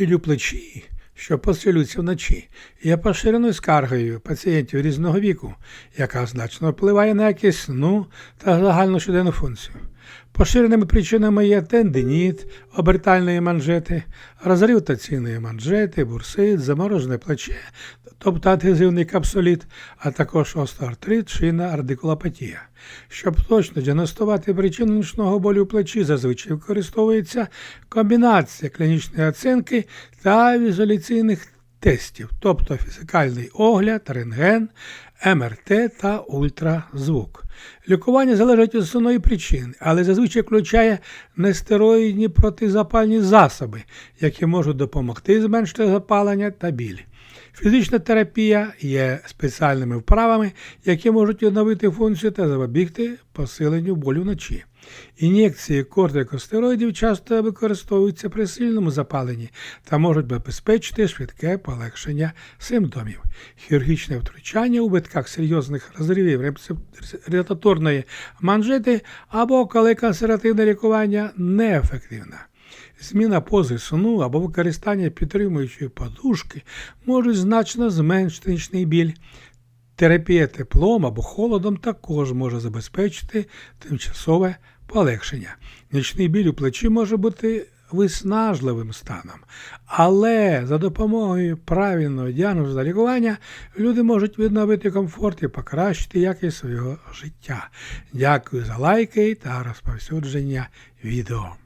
Біль у плечі, що посилюються вночі, є поширеною скаргою пацієнтів різного віку, яка значно впливає на якість сну та загальну щоденну функцію. Поширеними причинами є тендиніт, обертальної манжети, розрив ротаційної манжети, бурсит, заморожене плече, тобто адгезивний капсуліт, а також остеоартрит, шийна ардикулопатія. Щоб точно діагностувати причину нічного болю в плечі, зазвичай використовується комбінація клінічної оцінки та візуляційних тестів, тобто фізикальний огляд, рентген, МРТ та ультразвук. Лікування залежить від основної причини, але зазвичай включає нестероїдні протизапальні засоби, які можуть допомогти зменшити запалення та біль. Фізична терапія є спеціальними вправами, які можуть відновити функцію та запобігти посиленню болю вночі. Ін'єкції кортикостероїдів часто використовуються при сильному запаленні та можуть забезпечити швидке полегшення симптомів. Хірургічне втручання у витках серйозних розривів рецепторної манжети або коли консервативне лікування неефективне. Зміна пози сну або використання підтримуючої подушки можуть значно зменшити нічний біль. Терапія теплом або холодом також може забезпечити тимчасове полегшення. Нічний біль у плечі може бути виснажливим станом, але за допомогою правильного діагнозу та лікування люди можуть відновити комфорт і покращити якість свого життя. Дякую за лайки та розповсюдження відео.